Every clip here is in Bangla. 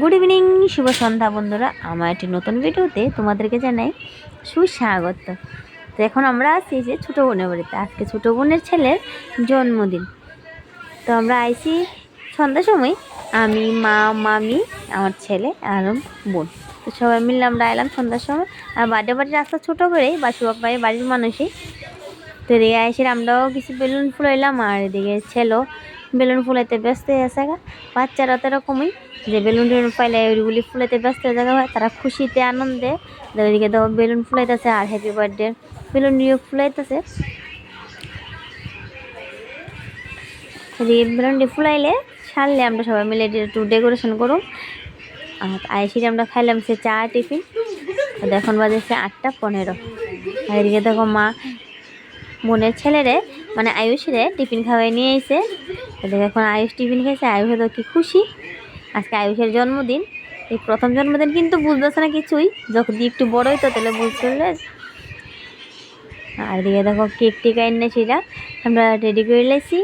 গুড ইভিনিং শুভ সন্ধ্যা বন্ধুরা। আমার একটি নতুন ভিডিওতে তোমাদেরকে জানাই সুস্বাগত। তো এখন আমরা আছি যে ছোটো বোনের বাড়িতে। আজকে ছোটো বোনের ছেলের জন্মদিন। তো আমরা আইছি সন্ধ্যার সময়। আমি, মা, মামি, আমার ছেলে আর বোন। তো সবাই মিলে আমরা এলাম সন্ধ্যার সময়। আর বার্থডে বাড়ির রাস্তা ছোটো করেই বাসুবাক ভাই বাড়ির মানুষই। তো এদিকে এসে আমরাও কিছু বেলুন ফুলাইলাম আর এদিকে ছেলেও বেলুন ফুলাইতে ব্যস্ত হয়ে আছে গা। বাচ্চারা তো এরকমই, যে বেলুন টেলুন পাইলে ওইগুলি ফুলাইতে ব্যস্ত হয়ে যাওয়া হয় তারা খুশিতে আনন্দে তো এদিকে তো বেলুন ফুলাইতেছে আর হ্যাপি বার্থডে বেলুন দিয়ে ফুলাইতেছে। এদিকে বেলুন দিয়ে ফুলাইলে ছাড়লে আমরা সবাই মিলে একটু ডেকোরেশন করুন আর আইসি আমরা খাইলাম সে চা টিফিন। এখন বাজেছে আটটা পনেরো। আর এদিকে দেখো মা, বোনের ছেলেরে মানে আয়ুষরে টিফিন খাওয়াই নিয়ে এসে এদিকে এখন আয়ুষ টিফিন খেয়েছে। আয়ুষ তো কি খুশি। আজকে আয়ুষের জন্মদিন। এই প্রথম জন্মদিন কিন্তু বুঝতেছে না কিছুই। যখন দিয়ে একটু বড় হইতো তাহলে বুঝতে আর এদিকে দেখো কেক টেক আইনে সেটা আমরা রেডি করে লেছি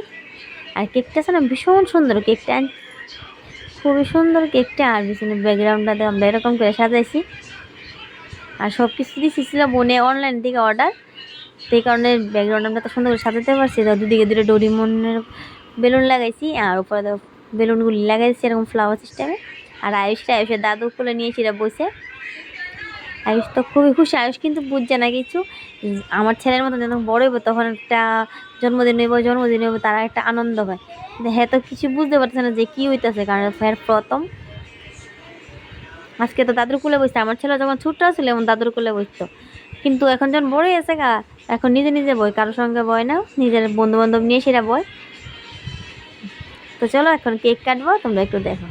আর কেকটা আছে ভীষণ সুন্দর কেকটা। খুবই সুন্দর কেকটা। আর পিছনে ব্যাকগ্রাউন্ডটাতে আমরা এরকম করে সাজাইছি। আর সব কিছু দিয়েছি ছিল বোনে অনলাইন থেকে অর্ডার সেই কারণে ব্যাকগ্রাউন্ড আমরা তো সুন্দর করে সাজাতে পারছি দুদিকে দুটো ডোরিমনের বেলুন লাগাইছি, আর উপরে বেলুনগুলি লাগাইছি, এরকম ফ্লাওয়ার সিস্টেমে আর আয়ুষটা, আয়ুষের দাদু কোলে নিয়ে সেটা বসে আয়ুষ তো খুবই খুশি, আয়ুষ কিন্তু বুঝছে না কিছু। আমার ছেলের মতন যখন বড় হইব, তখন একটা জন্মদিন হইব জন্মদিন হইব, তারা একটা আনন্দ হয়। কিন্তু হ্যাঁ তো কিছু বুঝতে পারছে না যে কী হইতেছে, কারণ ফের প্রথম। আজকে তো দাদুর কুলে বসছে আমার ছেলে যখন ছোট্ট ছিল, এমন দাদুর কুলে বসতো কিন্তু এখন যখন বড়ই আছে গা, এখন নিজে নিজে বই, কারোর সঙ্গে বয় না, নিজের বন্ধু বান্ধব নিয়ে সেটা বয়। তো চলো এখন কেক কাটবো তোমরা একটু দেখো.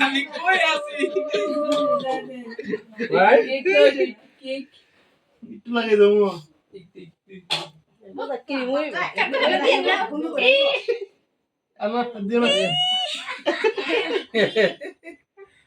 আমি কই আছি একটু লাগে দেবো আমার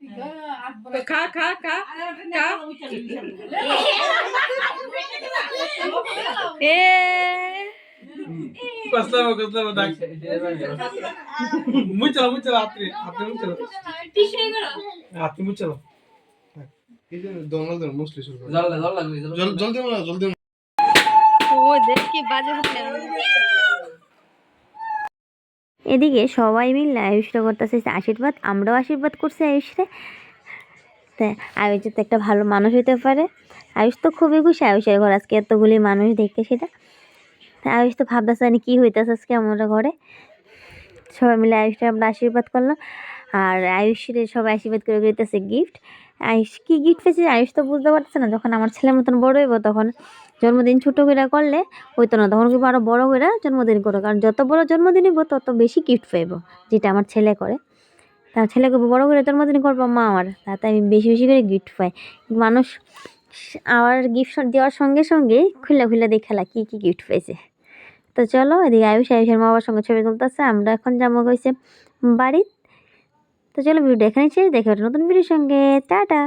तो खा जल्दी जल्दी जल्दी ओ এদিকে সবাই মিলে আয়ুষটা করতেছে আশীর্বাদ, আমরাও আশীর্বাদ করছি আয়ুষরে। তাই আয়ুষ যাতে একটা ভালো মানুষ হতে পারে। আয়ুষ তো খুবই খুশি আয়ুষের ঘর, আজকে এতগুলি মানুষ দেখতে সেটা। তা আয়ুষ তো ভাবতেছে জানি কী হইতেছে আজকে আমরা ঘরে। সবাই মিলে আয়ুষটা আমরা আশীর্বাদ করলাম। আর আয়ুষের সবাই আশীর্বাদ করে দিতেছে গিফট আয়ুষ, কী গিফট পেয়েছে আয়ুষ তো বুঝতে পারছে না। যখন আমার ছেলের মতন বড় হইব, তখন জন্মদিন ছোটো করে করলে হইতো না। তখন কিন্তু আরও বড় করে জন্মদিন করো। কারণ যত বড় জন্মদিন হইব, তত বেশি গিফট পাইব, যেটা আমার ছেলে করে। তার ছেলেকে বড় করে জন্মদিন করব, মা আমার। তাতে আমি বেশি বেশি করে গিফট পাই। মানুষ আমার গিফট দেওয়ার সঙ্গে সঙ্গে খুলে খুলে দেখালা কী কী গিফট পেয়েছে তো চলো, এদিকে আয়ুষ, আয়ুষের মা বাবার সঙ্গে ছবি তুলতেছে। আমরা এখন যাব হয়েছে বাড়ি তো চলো ভিডিও এখানে শেষ দেখে নতুন ভিডিওর সঙ্গে। টাটা!